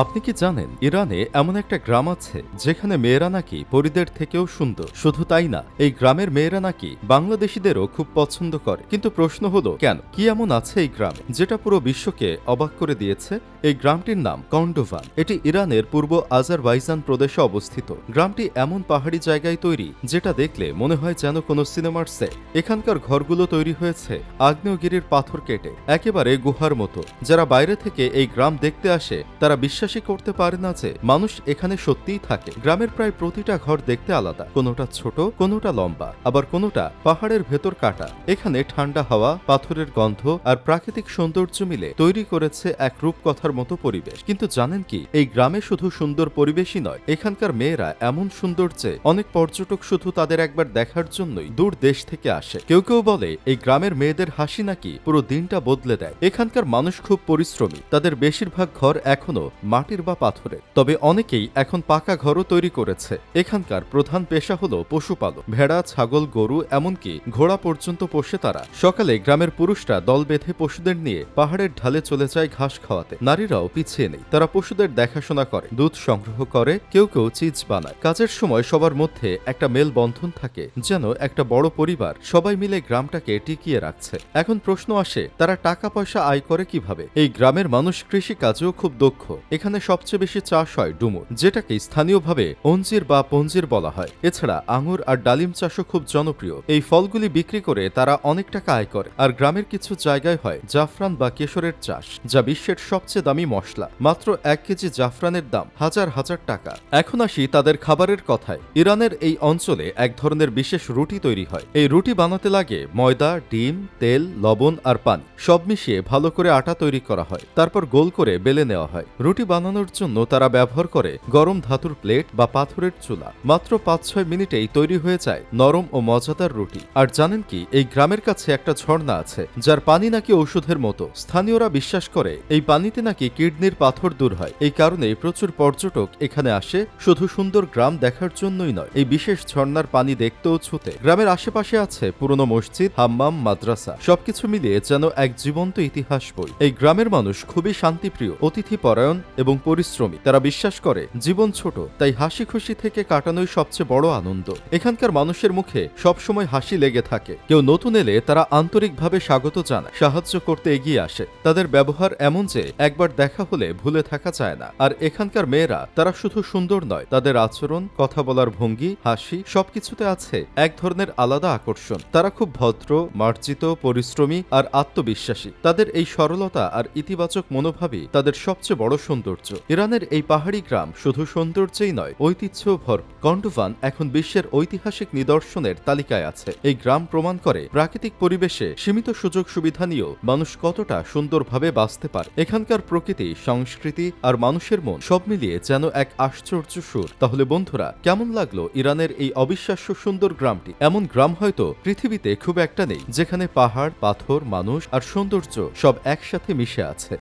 আপনি কি জানেন, ইরানে এমন একটা গ্রাম আছে যেখানে মেয়েরা নাকি পরিদের থেকেও সুন্দর? শুধু তাই না, এই গ্রামের মেয়েরা নাকি বাংলাদেশিদেরও খুব পছন্দ করে। কিন্তু প্রশ্ন হলো, কেন? কি এমন আছে এই গ্রামে? যেটা পুরো বিশ্বকে অবাক করে দিয়েছে। এই গ্রামটির নাম কন্ডোভান। এটি ইরানের পূর্ব আজারবাইজান প্রদেশে অবস্থিত। গ্রামটি এমন পাহাড়ি জায়গায় তৈরি, যেটা দেখলে মনে হয় যেন কোনো সিনেমার সেট। এখানকার ঘরগুলো তৈরি হয়েছে আগ্নেয়গিরির পাথর কেটে, একেবারে গুহার মতো। যারা বাইরে থেকে এই গ্রাম দেখতে আসে, তারা বিশ্বাসই করতে পারে না যে মানুষ এখানে সত্যিই থাকে। গ্রামের প্রায় প্রতিটা ঘর দেখতে আলাদা। কোনোটা ছোট, কোনোটা লম্বা। আবার কোনোটা পাহাড়ের ভেতর কাটা। এখানে ঠান্ডা হাওয়া, পাথরের গন্ধ আর প্রাকৃতিক সৌন্দর্য মিলে তৈরি করেছে এক রূপকথার মতো পরিবেশ। কিন্তু জানেন কি, এই গ্রামে শুধু সুন্দর পরিবেশই নয়, এখানকার মেয়েরা এমন সুন্দর যে অনেক পর্যটক শুধু তাদের একবার দেখার জন্যই দূর দেশ থেকে আসে। কেউ কেউ বলে, এই গ্রামের মেয়েদের হাসি নাকি পুরো দিনটা বদলে দেয়। এখানকার মানুষ খুব পরিশ্রমী। তাদের বেশিরভাগ ঘর এখনও মাটির বা পাথরের তবে অনেকেই এখন পাকা ঘরও তৈরি করেছে। এখানকার প্রধান পেশা হলো পশুপালন। ভেড়া, ছাগল, গরু, এমনকি ঘোড়া পর্যন্ত পোষে তারা। সকালে গ্রামের পুরুষরা দল বেঁধে পশুদের নিয়ে পাহাড়ের ঢালে চলে যায় ঘাস খাওয়াতে। নারীরাও পিছিয়ে নেই। তারা পশুদের দেখাশোনা করে, দুধ সংগ্রহ করে, কেউ কেউ চিজ বানায়। কাজের সময় সবার মধ্যে একটা মেল বন্ধন থাকে, যেন একটা বড় পরিবার সবাই মিলে গ্রামটাকে টিকিয়ে রাখছে। এখন প্রশ্ন আসে, তারা টাকা পয়সা আয় করে কীভাবে? এই গ্রামের মানুষ কৃষি কাজেও খুব দক্ষ। এখানে সবচেয়ে বেশি চাষ হয় ডুমুর, যেটাকে স্থানীয়ভাবে অঞ্জির বা পঞ্জির বলা হয়। এছাড়া আঙুর আর ডালিম চাষও খুব জনপ্রিয়। এই ফলগুলি বিক্রি করে তারা অনেক টাকা আয় করে, আর গ্রামের কিছু জায়গায় হয় জাফরান বা কেশরের চাষ, যা বিশ্বের সবচেয়ে দামি মশলা। মাত্র এক কেজি জাফরানের দাম হাজার হাজার টাকা। এখন আসি তাদের খাবারের কথায়। ইরানের এই অঞ্চলে এক ধরনের বিশেষ রুটি তৈরি হয়। এই রুটি বানাতে লাগে ময়দা, ডিম, তেল, লবণ আর পানি। সব মিশিয়ে ভালো করে আটা তৈরি করা হয়। তারপর গোল করে বেলে নেওয়া হয়। রুটি বানানোর জন্য তারা ব্যবহার করে গরম ধাতুর প্লেট বা পাথরের চুলা। মাত্র পাঁচ ছয় মিনিটেই তৈরি হয়ে যায় নরম ও মজাদার রুটি। আর জানেন কি, এই গ্রামের কাছে একটা ঝর্ণা আছে, যার পানি নাকি ঔষধের মতো। স্থানীয়রা বিশ্বাস করে, এই পানিতে নাকি কিডনির পাথর দূর হয়। এই কারণে প্রচুর পর্যটক এখানে আসে, শুধু সুন্দর গ্রাম দেখার জন্যই নয়, এই বিশেষ ঝর্ণার পানি দেখতেও ছুতে। গ্রামের আশেপাশে আছে পুরনো মসজিদ, হাম্মাম, মাদ্রাসা, সবকিছু মিলিয়ে যেন এক জীবন্ত ইতিহাস বই। এই গ্রামের মানুষ খুবই শান্তিপ্রিয়। অতিথি পরায়ণ এবং পরিশ্রমী। তারা বিশ্বাস করে, জীবন ছোট, তাই হাসি খুশি থেকে কাটানোই সবচেয়ে বড় আনন্দ। এখানকার মানুষের মুখে সবসময় হাসি লেগে থাকে। কেউ নতুন এলে তারা আন্তরিকভাবে স্বাগত জানায়, সাহায্য করতে এগিয়ে আসে। তাদের ব্যবহার এমন যে, একবার দেখা হলে ভুলে থাকা যায় না। আর এখানকার মেয়েরা, তারা শুধু সুন্দর নয়, তাদের আচরণ, কথা বলার ভঙ্গি, হাসি, সবকিছুতে আছে এক ধরনের আলাদা আকর্ষণ। তারা খুব ভদ্র, মার্জিত, পরিশ্রমী আর আত্মবিশ্বাসী। তাদের এই সরলতা আর ইতিবাচক মনোভাবই তাদের সবচেয়ে বড় সৌন্দর্য। ইরানের এই পাহাড়ি গ্রাম শুধু সৌন্দর্যেই নয় ঐতিহ্য ভর কন্ডোভান এখন বিশ্বের ঐতিহাসিক নিদর্শনের তালিকায় আছে। এই গ্রাম প্রমাণ করে প্রাকৃতিক পরিবেশে সীমিত সুযোগ সুবিধা নিয়েও মানুষ কতটা সুন্দরভাবে বাঁচতে পারে। এখানকার প্রকৃতি, সংস্কৃতি আর মানুষের মন সব মিলিয়ে যেন এক আশ্চর্য সুর। তাহলে বন্ধুরা, কেমন লাগল ইরানের এই অবিশ্বাস্য সুন্দর গ্রামটি? এমন গ্রাম হয়তো পৃথিবীতে খুব একটা নেই, যেখানে পাহাড়, পাথর, মানুষ আর সৌন্দর্য সব একসাথে মিশে আছে।